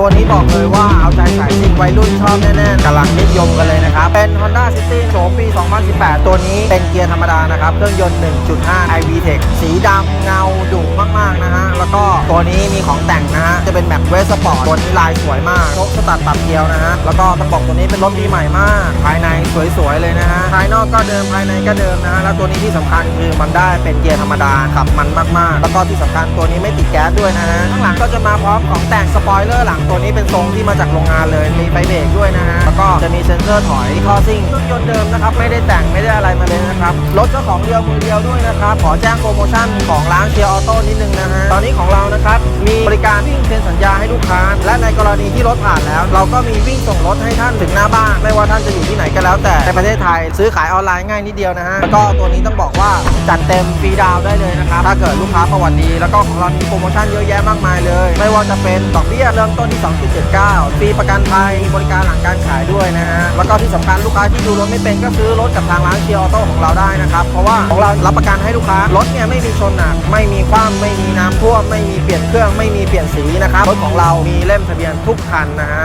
ตัวนี้บอกเลยว่าเอาใจสายซิ่งวัยรุ่นชอบแน่ๆกำลังนิยมกันเลยนะครับ เป็น Honda City โฉมปี 2018 ตัวนี้เป็นเกียร์ธรรมดานะครับ เครื่องยนต์ 1.5 i-vtec สีดำเงาดุมากๆนะฮะ แล้วก็ตัวนี้มีของแต่งนะฮะ จะเป็นแม็กเวสปอร์ตตัวนี้ลายสวยมากโชคสตัดปรับเกลียวนะฮะ แล้วก็ต้องบอกตัวนี้เป็นรถปีใหม่มาก ภายในสวยๆเลยนะฮะ ภายนอกก็เดิมภายในก็เดิมนะฮะ แล้วตัวนี้ที่สำคัญคือมันได้เป็นเกียร์ธรรมดาขับมันมากๆ แล้วก็ที่สำคัญตัวนี้ไม่ติดแก๊สด้วยนะฮะ ข้างหลังก็จะมาพร้อมของแต่งสปอยเลอร์หลังตัวนี้เป็นทรงที่มาจากโรงงานเลย มีไฟเบรกด้วยนะฮะ แล้วก็จะมีเซ็นเซอร์ถอยท่อซิ่งเครื่องยนต์เดิมนะครับ ไม่ได้แต่งไม่ได้อะไรมาเลยนะครับ รถเจ้าของเดียวมือเดียวด้วยนะครับ ขอแจ้งโปรโมชั่นของร้านเชียร์ออโต้นิดนึงนะฮะ ตอนนี้ของเรานะครับ มีบริการวิ่งเซ็นสัญญาให้ลูกค้า และในกรณีที่รถผ่านแล้ว เราก็มีวิ่งส่งรถให้ท่านถึงหน้าบ้าน ไม่ว่าท่านจะอยู่ที่ไหนก็แล้ว แต่ในประเทศไทยซื้อขายออนไลน์ง่ายนิดเดียวนะฮะแล้วก็ตัวนี้ต้องบอกว่าจัดเต็มฟรีดาวได้เลยนะครับถ้าเกิดลูกค้าประวัติดีแล้วก็ของเรามีโปรโมชั่นเยอะแยะมากมายเลย ไม่ว่าจะเป็นดอกเบี้ยเริ่มต้นที่ 2.79ฟรีประกันภัยมีบริการหลังการขายด้วยนะฮะแล้วก็ที่สำคัญลูกค้าที่ดูรถไม่เป็นก็ซื้อรถกับทางร้านเชียร์ออโต้ของเราได้นะครับเพราะว่าของเรารับประกันให้ลูกค้ารถเนี่ยไม่มีชนหนักไม่มีคว่ำไม่มีน้ำท่วมไม่มีเปลี่ยนเครื่องไม่มีเปลี่ยนสีนะครับรถของเรามีเล่มทะเบียนทุกคันนะฮะ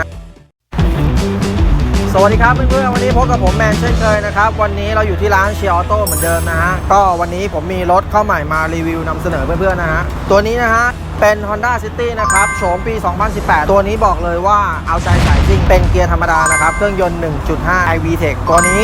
สวัสดีครับเพื่อนๆวันนี้พบกับผมแมนเช่นเคยนะครับ วันนี้เราอยู่ที่ร้านเชียร์ออโต้เหมือนเดิมนะฮะก็วันนี้ผมมีรถเข้าใหม่มารีวิวนำเสนอเพื่อนๆนะฮะตัวนี้นะฮะเป็น Honda City นะครับโฉมปี 2018 ตัวนี้บอกเลยว่าเอาใจสายซิ่งเป็นเกียร์ธรรมดานะครับ เครื่องยนต์ 1.5 iV Tech ตัวนี้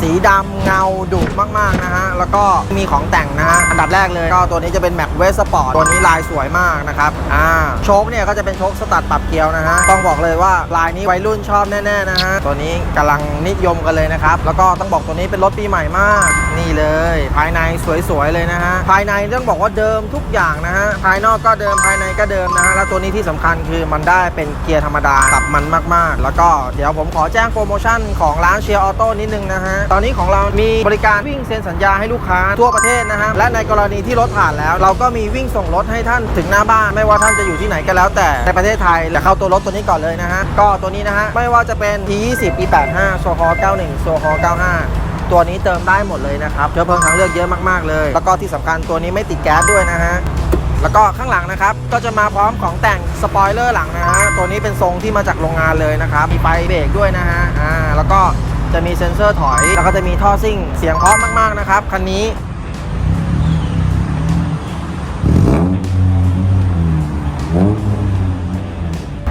สีดำเงาดุมากๆนะฮะ แล้วก็มีของแต่งนะฮะ อันดับแรกเลยก็ตัวนี้จะเป็นแม็กเวสปอร์ตตัวนี้ลายสวยมากนะครับ อ่า โชคเนี่ยก็จะเป็นโชคสตัดปรับเกลียวนะฮะ ต้องบอกเลยว่าลายนี้วัยรุ่นชอบแน่ๆนะฮะ ตัวนี้กำลังนิยมกันเลยนะครับ แล้วก็ต้องบอกตัวนี้เป็นรถปีใหม่มาก นี่เลย ภายในสวยๆเลยนะฮะ ภายในต้องบอกว่าเดิมทุกอย่างนะฮะ ภายนอกก็เดิมภายในก็เดิมนะฮะ แล้วตัวนี้ที่สำคัญคือมันได้เป็นเกียร์ธรรมดาขับมันมากๆ แล้วก็เดี๋ยวผมขอแจ้งโปรโมชั่นของร้านเชียร์ออโต้นิดนึงนะฮะตอนนี้ของเรามีบริการวิ่งเซ็นสัญญาให้ลูกค้าทั่วประเทศนะฮะและในกรณีที่รถผ่านแล้ว เราก็มีวิ่งส่งรถให้ท่านถึงหน้าบ้าน ไม่ว่าท่านจะอยู่ที่ไหนก็แล้ว แต่ในประเทศไทยและเข้าตัวรถตัวนี้ก่อนเลยนะฮะก็ตัวนี้นะฮะไม่ว่าจะเป็น T20 E85 โซฮอ91โซฮอ95ตัวนี้เติมได้หมดเลยนะครับเชื้อเพลิงทางเลือกเยอะมากๆเลย แล้วก็ที่สำคัญตัวนี้ไม่ติดแก๊สด้วยนะฮะ แล้วก็ข้างหลังนะครับ ก็จะมาพร้อมของแต่งสปอยเลอร์หลังนะฮะ ตัวนี้เป็นทรงที่มาจากโรงงานเลยนะครับ มีไฟเบรกด้วยนะฮะ อ่า แล้วก็ จะมีเซ็นเซอร์ถอย แล้วก็จะมีท่อซิ่ง เสียงเพราะมาก ๆ นะครับ คันนี้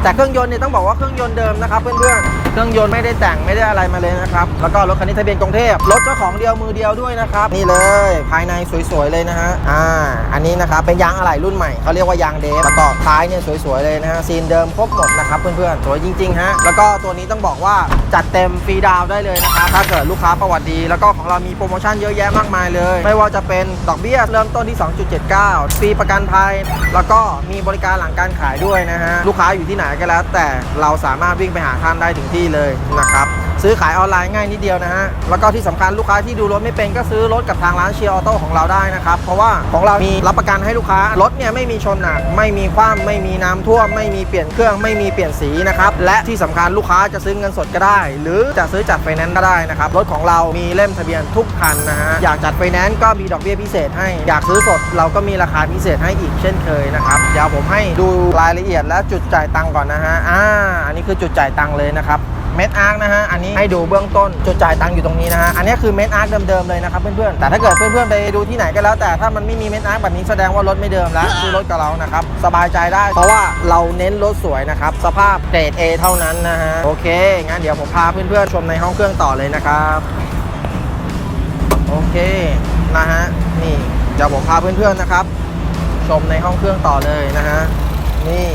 แต่เครื่องยนต์เนี่ยต้องบอกว่าเครื่องยนต์เดิมนะครับเพื่อนๆ เครื่องยนต์ไม่ได้แต่งไม่ได้อะไรมาเลยนะครับ แล้วก็รถคันนี้ทะเบียนกรุงเทพรถเจ้าของเดียวมือเดียวด้วยนะครับ นี่เลยภายในสวยๆเลยนะฮะอ่าอันนี้นะครับเป็นยางอะไหล่รุ่นใหม่เขาเรียกว่ายางเดฟแล้วก็ท้ายเนี่ยสวยๆเลยนะฮะซีนเดิมครบหมดนะครับเพื่อนๆสวยจริงๆฮะแล้วก็ตัวนี้ต้องบอกว่าจัดเต็มฟรีดาวได้เลยนะครับถ้าเกิดลูกค้าประวัติดี แล้วก็ของเรามีโปรโมชั่นเยอะแยะมากมายเลย ไม่ว่าจะเป็นดอกเบี้ยเริ่มต้นที่ 2.79ฟรีประกันภัย แล้วก็มีบริการหลังการขายด้วยนะฮะลูกค้าอยู่ที่ไหนก็แล้ว แต่เราสามารถวิ่งไปหาท่านได้ถึงที่เลยนะครับ ซื้อขายออนไลน์ง่ายนิดเดียวนะฮะ แล้วก็ที่สำคัญลูกค้าที่ดูรถไม่เป็นก็ซื้อรถกับทางร้านเชียร์ออโต้ของเราได้นะครับ เพราะว่าของเรามีรับประกันให้ลูกค้ารถเนี่ยไม่มีชนหนักไม่มีคว่ำไม่มีน้ำท่วม ไม่มีเปลี่ยนเครื่องไม่มีเปลี่ยนสีนะครับ และที่สำคัญลูกค้าจะซื้อเงินสดก็ได้ หรือจะซื้อจัดไฟแนนซ์ก็ได้นะครับ รถของเรามีเล่มทะเบียนทุกคันนะฮะ อยากจัดไฟแนนซ์ก็มีดอกเบี้ยพิเศษให้ อยากซื้อสดเราก็มีราคาพิเศษให้อีกเช่นเคยนะครับ เดี๋ยวผมให้ดูรายละเอียดและจุดจ่ายตังก่อนนะฮะ อ่า อันนี้คือจุดจ่ายตังเลยนะครับ เม็ดอาร์คนะฮะอันนี้ให้ดูเบื้องต้นจุดจ่ายตังค์อยู่ตรงนี้นะฮะอันนี้คือเม็ดอาร์คเดิมๆเลยนะครับเพื่อนๆแต่ถ้าเกิดเพื่อนๆไปดูที่ไหนก็แล้ว แต่ถ้ามันไม่มีเม็ดอาร์คแบบนี้แสดงว่ารถไม่เดิมแล้วซื้อรถกับเรานะครับสบายใจได้ เพราะว่าเราเน้นรถสวยนะครับสภาพเกรด A เท่านั้นนะฮะโอเคงั้นเดี๋ยวผมพาเพื่อนๆชมในห้องเครื่องต่อเลยนะครับโอเคนะฮะนี่เดี๋ยวผมพาเพื่อนๆนะครับ ชมในห้องเครื่องต่อเลยนะฮะนี่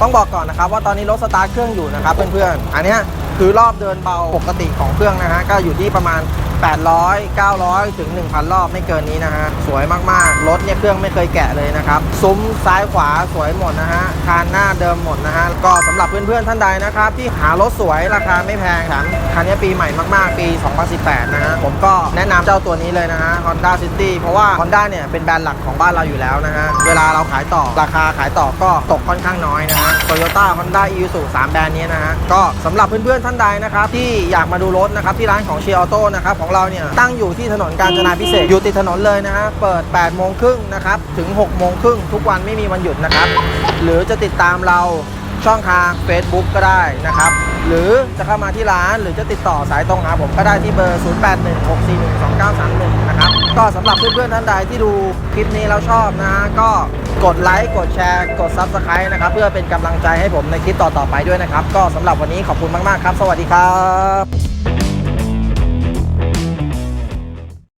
ต้องบอกก่อนนะครับว่าตอนนี้รถสตาร์ทเครื่องอยู่นะครับเพื่อนๆ อันเนี้ย คือรอบเดินเบาปกติของเครื่องนะฮะก็อยู่ที่ประมาณ 800 900 ถึง 1,000 รอบไม่เกินนี้นะฮะ สวยมากๆ รถเนี่ยเครื่องไม่เคยแกะเลยนะครับ ซุ้มซ้ายขวาสวยหมดนะฮะ คานหน้าเดิมหมดนะฮะ ก็สำหรับเพื่อนๆท่านใดนะครับ ที่หารถสวยราคาไม่แพงแถมคันนี้ปีใหม่มากๆ ปี 2018 นะฮะ ผมก็แนะนำเจ้าตัวนี้เลยนะฮะ Honda City เพราะว่า Honda เนี่ยเป็นแบรนด์หลักของบ้านเราอยู่แล้วนะฮะ เวลาเราขายต่อราคาขายต่อก็ตกค่อนข้างน้อยนะฮะ Toyota Honda Isuzu 3แบรนด์นี้นะฮะ ก็สำหรับเพื่อนๆท่านใดนะครับที่อยากมาดูรถนะครับที่ร้านของเชียร์ออโต้นะครับของเราเนี่ยตั้งอยู่ที่ถนนกาญจนาพิเศษอยู่ติดถนนเลยนะฮะเปิด8โมงครึ่งนะครับถึง6โมงครึ่งทุกวันไม่มีวันหยุดนะครับ หรือจะติดตามเราช่องทาง Facebook ก็ได้นะครับ หรือจะเข้ามาที่ร้านหรือจะติดต่อสายตรงหาผมก็ได้ที่เบอร์ 0816412931 นะครับ ก็สำหรับเพื่อนๆท่านใดที่ดูคลิปนี้แล้วชอบนะฮะก็กดไลค์กดแชร์ กด Subscribe นะครับ เพื่อเป็นกำลังใจให้ผมในคลิปต่อๆไปด้วยนะครับ ก็สำหรับวันนี้ขอบคุณมากๆครับ สวัสดีครับ